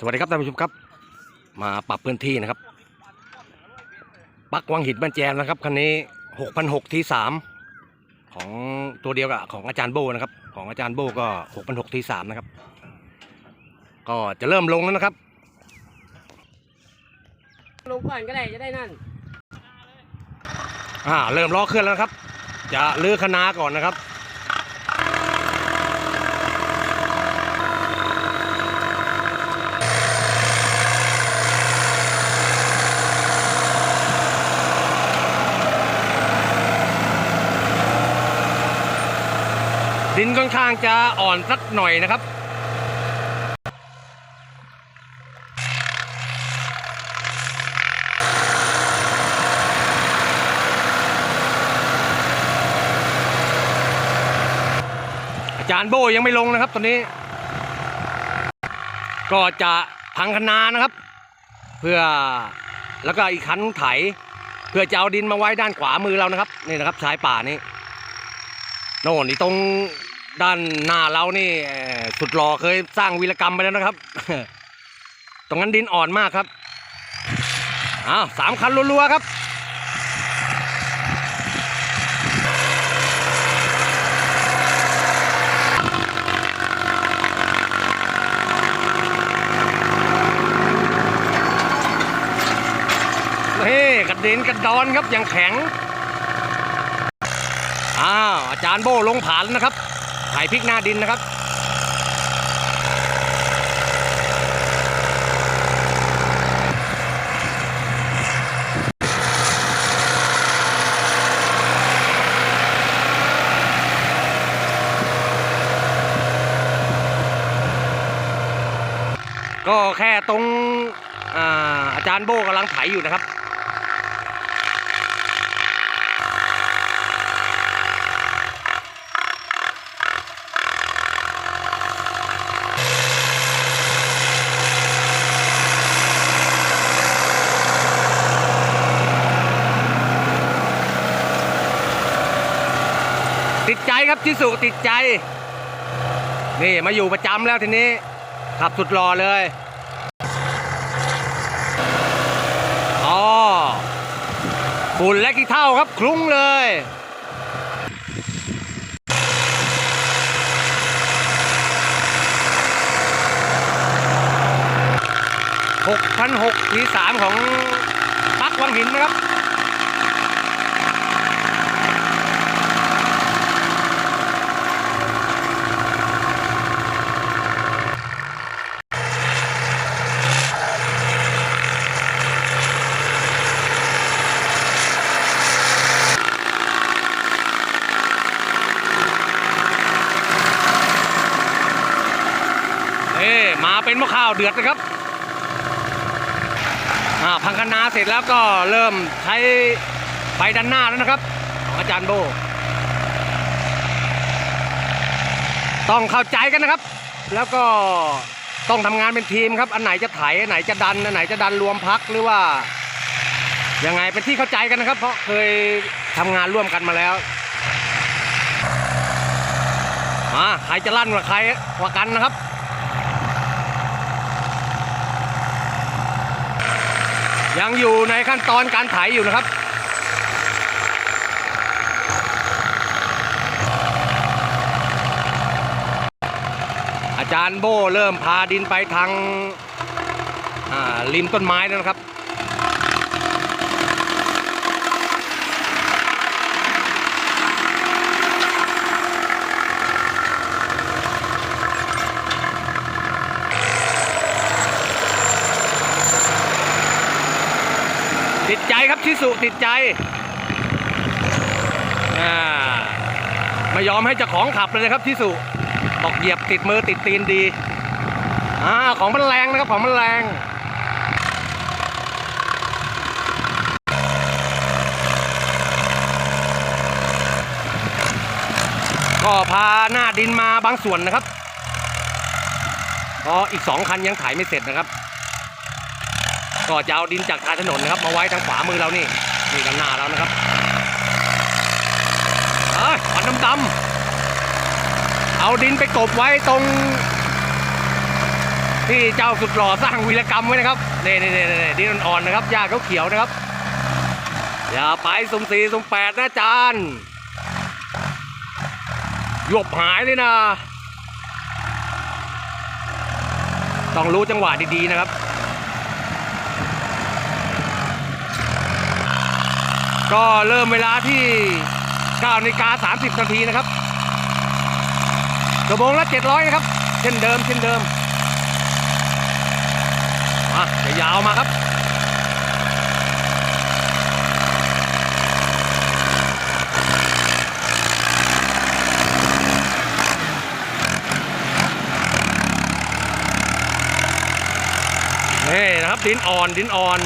สวัสดีครับท่านผู้ชมครับ มาปรับพื้นที่นะครับปักวังหินบ้านแจมนะครับคันนี้หกพันหกทีสามของตัวเดียวกับของอาจารย์โบนะครับ ของอาจารย์โบก็หกพันหกทีสามนะครับ ก็จะเริ่มลงแล้วนะครับ ลงก่อนก็ได้จะได้นั่นอ่าเริ่มล้อเคลื่อนแล้วนะครับ จะลื้อคณะก่อนนะครับ ดินค่อนข้างจะอ่อนสักหน่อยนะครับจารย์โบยังไม่ลงนะครับตอนนี้ ก็จะพังคนานะครับ เพื่อแล้วก็อีกคันไถ เพื่อจะเอาดินมาไว้ด้านขวามือเรานะครับ นี่นะครับชายป่านี้โน่นนี่ตรง ด้านหน้าเรานี่สุดหล่อเคยสร้างวีรกรรมไปแล้วนะครับ ตรงนั้นดินอ่อนมากครับอ้าวสามคันรัวๆครับเฮ้กระเด็นกระดอนครับอย่างแข็ง อ้าว อาจารย์โบลงผานนะครับายพริกหน้าดินนะครับก็แค่ตรงอาอาจารย์โบกำลังไถอยู่นะครับ ติดใจครับ ชิสุติดใจ นี่มาอยู่ประจำแล้วทีนี้ ขับสุดรอเลยอ๋อฝุ่นและขี้เท่าครับคลุ้งเลยหกพันหกทีสามของปักวังหินนะครับ เอ๊ มาเป็นมะข้าวเดือดนะครับพังคณาเสร็จแล้วก็เริ่มใช้ไฟด้านหน้าแล้วนะครับของอาจารย์โบ ต้องเข้าใจกันนะครับ แล้วก็ต้องทำงานเป็นทีมครับ อันไหนจะไถอันไหนจะดัน อันไหนจะดันรวมพักหรือว่ายังไงเป็นที่เข้าใจกันนะครับ เพราะเคยทำงานร่วมกันมาแล้วอ่าใครจะลั่นกว่าใครกว่ากันนะครับ ยังอยู่ในขั้นตอนการไถอยู่นะครับอาจารย์โบเริ่มพาดินไปทางริมต้นไม้แล้วนะครับ ติดใจครับชิสุติดใจอ่าไม่ยอมให้เจ้าของขับเลยนะครับชิสุบอกเหยียบติดมือติดตีนดีอ่าของมันแรงนะครับของมันแรงก็พาหน้าดินมาบางส่วนนะครับ ก็อีกสองคันยังถ่ายไม่เสร็จนะครับ ก็จะเอาดินจากทางถนนนะครับ มาไว้ทางขวามือเรานี่นี่ด้านหน้าเรานะครับเอ้ยควันดำๆเอาดินไปกบไว้ตรง ที่เจ้าสุดหล่อสร้างวีรกรรมไว้นะครับนี่นี่นี่นี่ดินอ่อนๆนะครับหญ้าเขียวๆนะครับอย่าไปสุ่มสี่สุ่มแปดนะอาจารย์หลบหายเลยนะ ต้องรู้จังหวะดี ๆ นะครับ ก็เริ่มเวลาที่9นาฬิกา30 นาทีนะครับชั่วโมงละ 700 นะครับ เช่นเดิมเช่นเดิมมาจะยาวมาครับนี่นะครับดินอ่อนดินอ่อน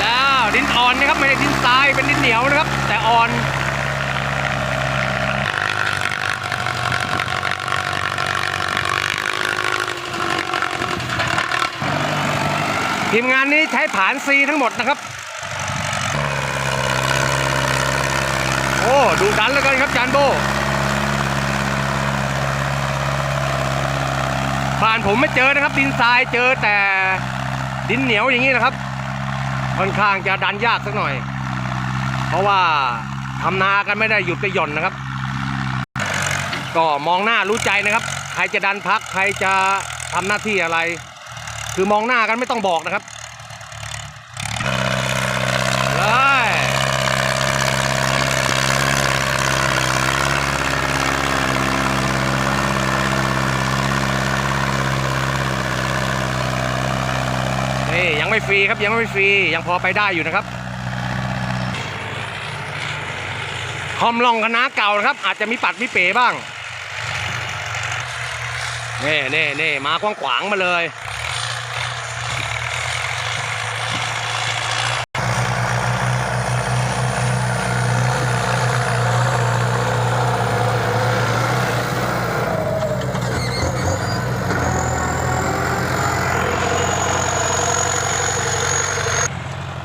แล้วดิน อ่อนนะครับไม่ใช่ดินทรายเป็นดินเหนียวนะครับ แต่อ่อนทีมงานนี้ใช้ผานซีทั้งหมดนะครับ โอ้ดูดันเหลือเกินครับจานโบบ้านผมไม่เจอนะครับ ดินทรายเจอแต่ดินเหนียวอย่างนี้นะครับ ค่อนข้างจะดันยากสักหน่อย เพราะว่าทำนากันไม่ได้หยุดไปหย่อนนะครับ ก็มองหน้ารู้ใจนะครับ ใครจะดันพักใครจะทำหน้าที่อะไร คือมองหน้ากันไม่ต้องบอกนะครับเลยนี่ยัง ไม่ฟรีครับยังไม่ฟรียังพอไปได้อยู่นะครับคอมลองคณะเก่านะครับ อาจจะมีปัดมีเป๋บ้างเน่เน่เน่มากว้างขวางๆมาเลย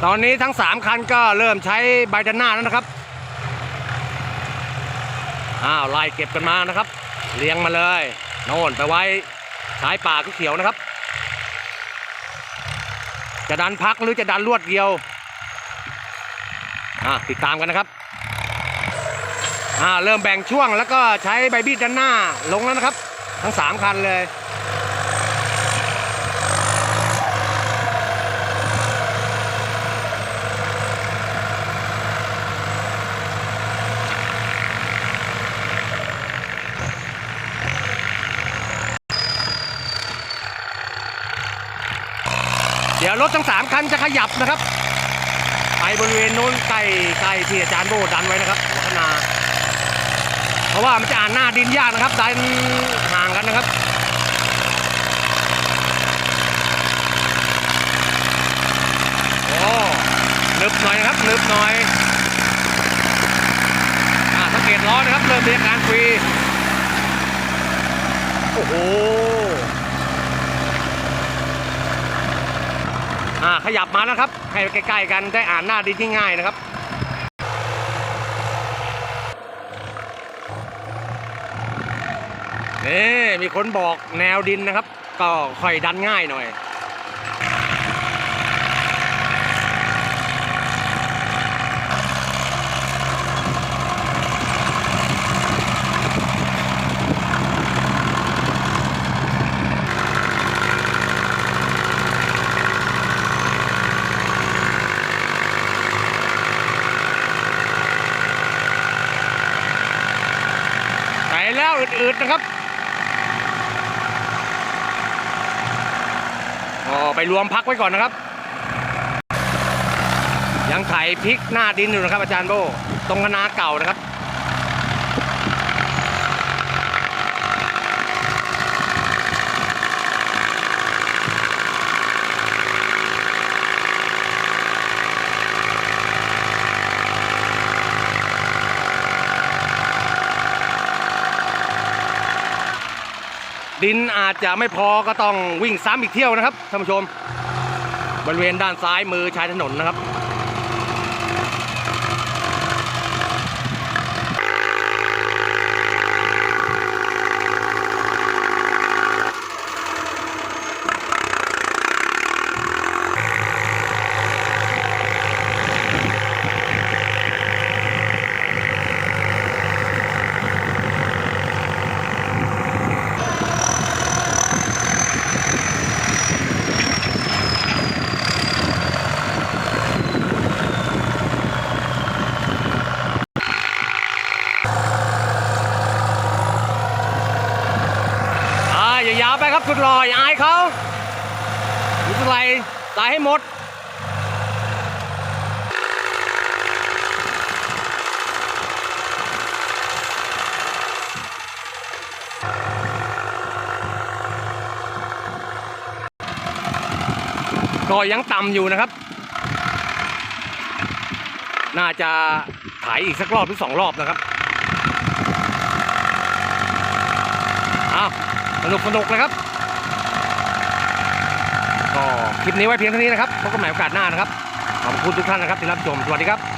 ตอนนี้ทั้ง 3 คันก็เริ่มใช้ใบดันหน้าแล้วนะครับ อ้าวไล่เก็บกันมานะครับ เลี้ยงมาเลยโน่นไปไว้สายป่าเขียวๆนะครับ จะดันพักหรือจะดันรวดเดียวอ่าติดตามกันนะครับอ่าเริ่มแบ่งช่วงแล้วก็ใช้ใบบีดด้านหน้าลงแล้วนะครับ ทั้ง 3 คันเลย เดี๋ยวรถทั้งสามคันจะขยับนะครับ ไปบริเวณโน้นใกล้ใกล้ที่อาจารย์โบดันไว้นะครับหัวคณาเพราะว่ามันจะอ่านหน้าดินยากนะครับดันห่างกันนะครับโอ้หนึบหน่อยนะครับหนึบหน่อยอ่าสังเกตล้อนะครับเริ่มมีอาการฟรีโอ้โห อ่าขยับมานะครับ ให้ใกล้ๆกันได้อ่านหน้าดินที่ง่ายนะครับนี่มีคนบอกแนวดินนะครับ ก็ค่อยดันง่ายหน่อย อืดนะครับอ๋อไปรวมพักไว้ก่อนนะครับ ยังไถพริกหน้าดินอยู่นะครับ อาจารย์โบ ตรงคณะเก่านะครับ ดินอาจจะไม่พอก็ต้องวิ่งซ้ำอีกเที่ยวนะครับท่านผู้ชม บริเวณด้านซ้ายมือชายถนนนะครับ ไปครับสุดลอยอายเขาอยู่เท่าไร่ตายให้หมดก็ยังต่ำอยู่นะครับ น่าจะถ่ายอีกสักรอบหรือสองรอบนะครับอ้าวส นุกสนุกเลยครับ ก็คลิปนี้ไว้เพียงเท่านี้นะครับพบกันใหม่โอกาสหน้านะครับ ขอบคุณทุกท่านนะครับที่รับชม สวัสดีครับ